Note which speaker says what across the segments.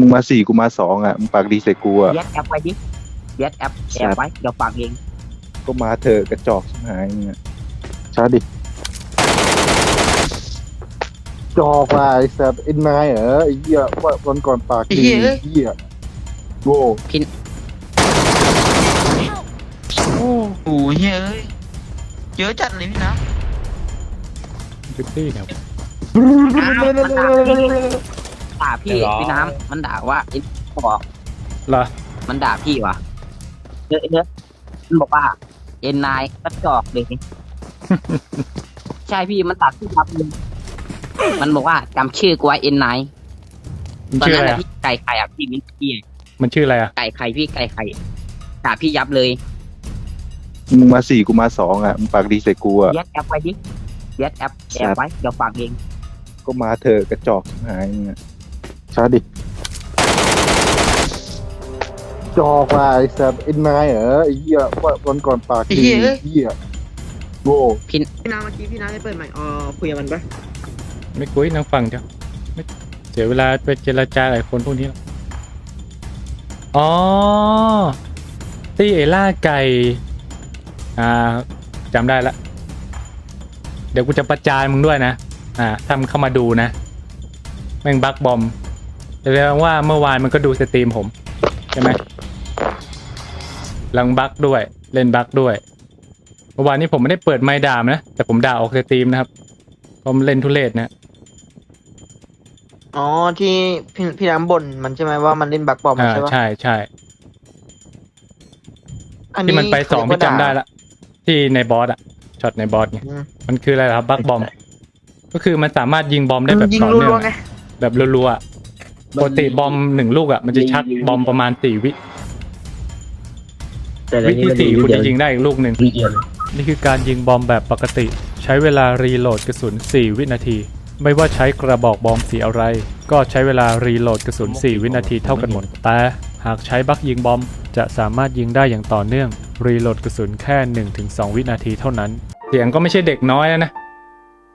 Speaker 1: มึงมาสี่กูมาสองอะมึงปากดีใส่กูอะ
Speaker 2: ยัดแอปไว้ดิยัดแอปแอปไว้เดี๋ยวฝากเอง
Speaker 1: ก็มาเถอะกระจอกชิบหายเนี่ยช้าดิจอกว่ะไอ้สัตว์เอ็นนายเหรอไอ้เหี้ยว่าวันก่อนปากดีไอ้เหี้ยโว้
Speaker 3: โอ้โหเฮ้ยเยอะจัดเลยพี่นะ
Speaker 4: จุดตี้เนี่ย
Speaker 2: ด่าพี่พี่น้ำมันด่าว่าไอ้บอก
Speaker 4: เหรอ
Speaker 2: มันด่าพี่ว่ะเยอะเยอะมันบอกว่าเอ็นนายก็จอกเลย ใช่พี่มันตัดที่ทับเลยมันบอกว่าจำชื่อกูไว้เอ็นนาย
Speaker 4: มัน
Speaker 2: ตอน
Speaker 4: ชื่อ
Speaker 2: นั้
Speaker 4: อะ
Speaker 2: น
Speaker 4: ไร
Speaker 2: น่ะ
Speaker 4: อะ
Speaker 2: พี่ไก่ไข่อะพี่มิ้นพี่
Speaker 4: มันชื่ออะไรอะ
Speaker 2: ไก่ไข่พี่ไก่ไข่ด่าพี่ยับเลย
Speaker 1: มึงมาสี่กูมาสองอะมึงปากดีใส่กูอะ
Speaker 2: ยัดแอปไว้ดิยัดแอปแอปไว้เดี๋ยวฝากเอง
Speaker 1: ก็มาเถอะกระจอกชิบหายเนี่ย ช้าดิจอกว่ะไอ้สัตว์เอ็นนายเหรอไอ้เหี้ยว่าวันก่อนปากดีไอ้เหี้ยโว้
Speaker 5: พี่นาเมื่อกี้พี่นาได้เปิดใหม่อ๋อคุยกับมันปะ
Speaker 4: ไม่คุยนั่งฟังเดียวไม่เสียเวลาไปเจรจาหลายคนพวกนี้หรอกอ๋อตี้เอล่าไก่ อ่าจำได้ละ เดี๋ยวกูจะประจานมึงด้วยนะ อ่าถ้ามึงเข้ามาดูนะ แม่งบักบอม แสดงว่าเมื่อวานมันก็ดูสตรีมผม ใช่ไหมลังบักด้วย เล่นบักด้วย เมื่อวานนี้ผมไม่ได้เปิดไมค์ด่ามนะ แต่ผมด่าออกสตรีมนะครับเพราะมันเล่นทุเรศนะ
Speaker 5: อ๋อที่พี่พี่น้ำบ่นมันใช่ไหมว่ามันเล่นบักบอม
Speaker 4: อ่า
Speaker 5: ใช่ปะ
Speaker 4: ใช่ใช่
Speaker 5: อัน
Speaker 4: ที่มันไปสอง
Speaker 5: เขา
Speaker 4: พี่
Speaker 5: เรียกว่า
Speaker 4: จำได้ละ ที่ในบอสอะช็อตในบอสไง
Speaker 5: อืม
Speaker 4: มันคืออะไรครับบักบอม ก็คือมันสามารถยิงบอมได้แบบ
Speaker 5: ยิง
Speaker 4: ต่อ
Speaker 5: รั
Speaker 4: เนื่อ
Speaker 5: ว
Speaker 4: ง
Speaker 5: ๆไง
Speaker 4: อะแบบรัวๆอะ ปกติบอมหนึ่งลูกอะมันจะชักบอมประมาณสี่วิ
Speaker 2: แต่
Speaker 4: วิที่สี่คุณจะยิงได้อีกลูกหนึ่ง
Speaker 2: วิเอียน
Speaker 4: นี่คือการยิงบอมแบบปกติ ใช้เวลารีโหลดกระสุน 4 วินาที ไม่ว่าใช้กระบอกบอมสีอะไร ก็ใช้เวลารีโหลดกระสุน 4 วินาทีเท่ากันหมด แต่หากใช้บัคยิงบอมจะสามารถยิงได้อย่างต่อเนื่อง รีโหลดกระสุนแค่ 1-2 วินาทีเท่านั้น เสียงก็ไม่ใช่เด็กน้อยแล้วนะ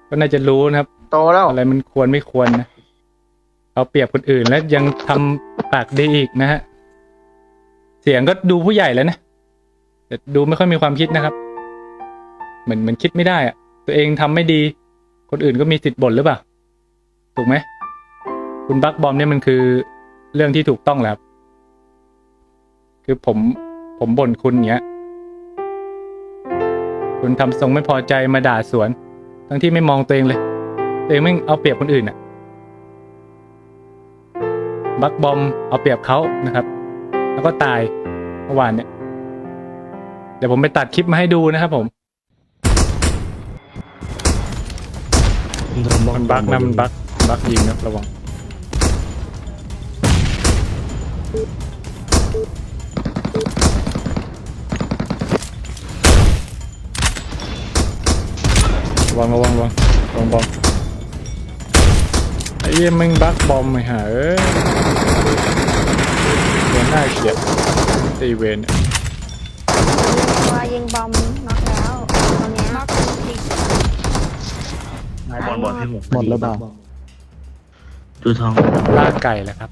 Speaker 4: ก็น่าจะรู้นะครับ
Speaker 5: โตแล้ว
Speaker 4: อะไรมันควรไม่ควรนะ เอาเปรียบคนอื่นและยังทำปากดีอีกนะฮะ เสียงก็ดูผู้ใหญ่แล้วนะ แต่ดูไม่ค่อยมีความคิดนะครับ เหมือนเหมือนคิดไม่ได้อะตัวเองทำไม่ดี คนอื่นก็มีสิทธิ์บ่นหรือเปล่า ถูกไหม คุณบักบอมเนี่ยมันคือเรื่องที่ถูกต้องแล้ว คือผมผมบ่นคุณเงี้ย คุณทำทรงไม่พอใจมาด่าสวน ทั้งที่ไม่มองตัวเองเลย ตัวเองไม่เอาเปรียบคนอื่นอะ บักบอมเอาเปรียบเขานะครับ แล้วก็ตายเมื่อวานเนี่ย เดี๋ยวผมไปตัดคลิปมาให้ดูนะครับผม มันบักนะมันบักบักยิงนะระวังระวังระวังระวังระวัง เหี้ยแมึงบักบอมไอ้ห่าเอ้ยเวนน่าเกลียดไอเวนเนี่ย
Speaker 6: ว่ายิงบอมน็อกแล้วตอนเนี้ย
Speaker 3: บอลบอลให้หมด
Speaker 1: หมดแล้วเปล่า
Speaker 3: ดูทอง
Speaker 4: ล่าไก่แหละครับ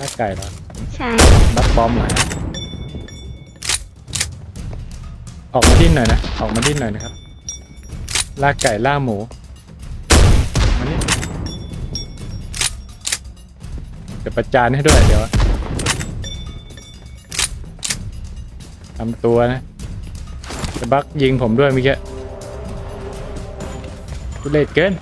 Speaker 4: ล่าไก่เหรอ
Speaker 6: ใช่
Speaker 4: บักบอมเหรอออกมาดิ้นหน่อยนะ ออกมาดิ้นหน่อยนะครับล่าไก่ล่าหมู ดี๋ยวประจานให้ด้วยเดี๋ยวทำตัวนะจะบักยิงผมด้วยเมื่อกี้ทุเรศเกิน